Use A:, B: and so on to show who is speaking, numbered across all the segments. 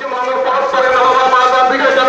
A: পশ্চিমবঙ্গ পরস্পরের নবাবা মাতা বিজয়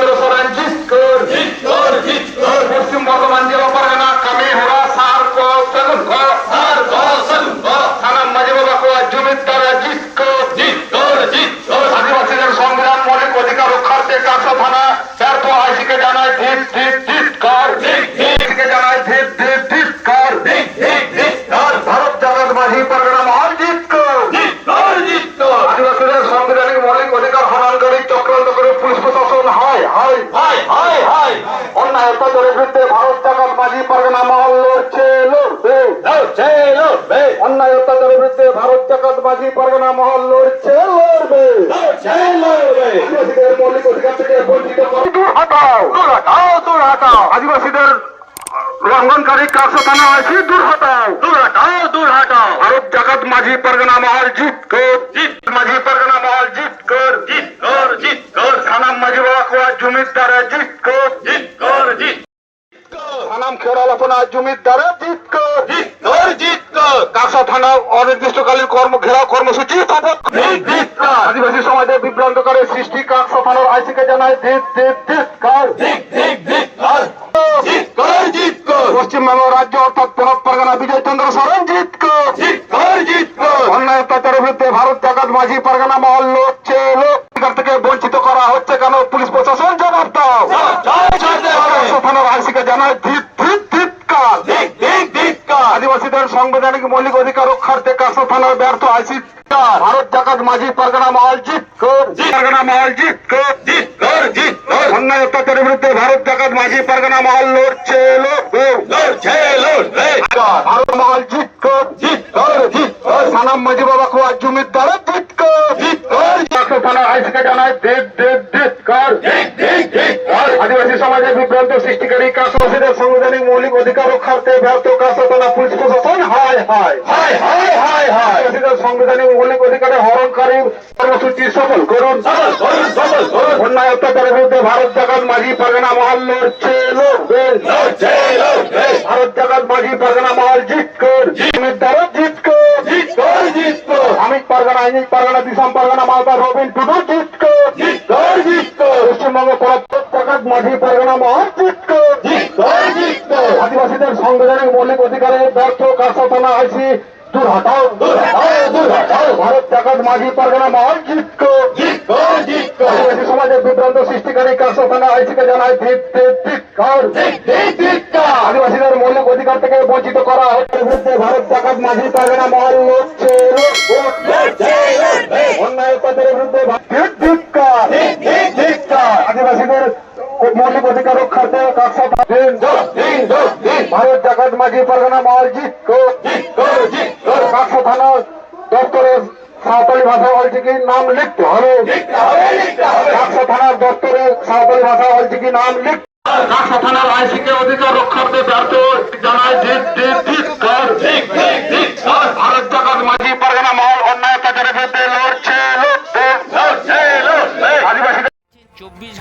A: অত্যাচারের বিরুদ্ধে ভারত জাগাত মাঝি পরগনা মহল লড়ছে লড়বে।
B: লড়ছে লড়বে।
A: অন্যায় অত্যাচারের বিরুদ্ধে ভারত জাগাত মাঝি পরগনা মহল লড়ছে লড়বে।
B: লড়ছে লড়বে।
A: আদিবাসীদের মৌলিক অধিকার থেকে বঞ্চিত করে। হটাও।
B: দূর হটাও দূর হটাও।
A: আদিবাসীদের লঙ্ঘনকারী কাছে থানা আছে দূর হটাও।
B: দূর হটাও দূর হটাও।
A: ভারত জাগাত মাঝি পরগনা মহল জিত কর।
B: জিত
A: মাঝি পরগনা মহল জিত কর।
B: জিতকর জিতকর
A: থানাম মাঝি বাবা কোয়া জমিদার জিত কর।
B: জিতকর
A: থানাম খেরালাপনা জমিদার জিত কর
B: জিতকর জিতকর
A: কাঁসা থানা অনির্দিষ্টকালীন কর্ম ঘেরাও কর্মসূচি স্থাপন। আদিবাসী সমাজের বিভ্রান্তকারী সৃষ্টি কাঁসা থানার আইসিকে জানায়
B: ঠিক ঠিক জিতকর।
A: পশ্চিমবঙ্গ রাজ্য অর্থাৎ ভারত পরগনা বিজয় চন্দ্র সরেন জিত
B: জিতকর জিতকর।
A: অন্যায় অত্যাচারের বিরুদ্ধে ভারত জাগাত মাঝি পরগনা মহল লড়ছে। লোক থেকে বঞ্চিত করা হচ্ছে কেন? পুলিশ প্রশাসন জবাব দাও। থানার আইসিকে জানায় ধিত ধিত ধিত কার
B: ঠিক ঠিক জিতকর
A: আদিবাসীদের সাংবিধানিক মৌলিক অধিকার রক্ষার্থে কাছে থানার ব্যর্থ আইসি ভারত জাকাত মাঝি পারগানা জিত জিত কর
B: জিতকর জিতকর
A: অন্যায় অত্যাচারের বিরুদ্ধে ভারত জাকাত মাঝি পারগানা মহল লড়ছে
B: লড়ছে
A: ভারত মহল জিত
B: জিতকর
A: সানাম মাঝি বাবা কুয়ার জমির জিত থানার আইসিকে জানায় দেব দেব দেব কর? আদিবাসী সমাজের বিভ্রান্ত সৃষ্টিকারী কাশবাসীদের সাংবিধানিক মৌলিক অধিকার রক্ষার্থে ব্যর্থ থানা পুলিশ প্রশাসন হায় হায়। আদিবাসীদের সাংবিধানিক মৌলিক অধিকারে হরণকারী কর্মসূচি সফল করুন। অন্যায় অত্যাচারের বিরুদ্ধে ভারত জাগাত মাঝি পরগনা মহল লড়ছে ভারত জাগাত মাঝি পরগনা মহল জিত কর জমিদার জিত কর
B: জিতকর জিতকর
A: অমিত পরগনা দিশম পরগনা মালদা রবিন টুডু জিত কর
B: জিতকর জিতকর
A: পশ্চিমবঙ্গ জাগাত মাঝি পরগনা মহল জিত কর
B: জিতকর জিতকর
A: আদিবাসীদের সাংবিধানিক মৌলিক অধিকারে ব্যর্থ কাছে থানা আইসি। দূর হটাও
B: দূর হটাও দূর হটাও।
A: ভারত জাগাত মাঝি পরগনা মহল জিত কর
B: জিতকর জিতকর
A: আদিবাসী সমাজের বিভ্রান্ত সৃষ্টিকারী কাছে থানা আইসিকে জানায় ধিক ধিক ধিক কর
B: ঠিক ঠিক জিতকর
A: আদিবাসীদের মৌলিক অধিকার থেকে বঞ্চিত করা হচ্ছে ভারত জাকাত মাঝি পরগনা মহল লড়ছে অধিকার রক্ষার্থে ভারত জাকাত মাঝি পরগনা মহল জিত কাকসা থানা দপ্তরে সাঁওতালি ভাষা অলচিকি নাম লিখতে হবে।
B: লিখতে লিখতে
A: কাকসা থানার দপ্তরে সাঁওতালি ভাষা অলচিকি নাম লিখ কাকসা থানার আইসিকে অধিকার রক্ষার্থে ব্যর্থ জানায় জিত জিত জিত কর।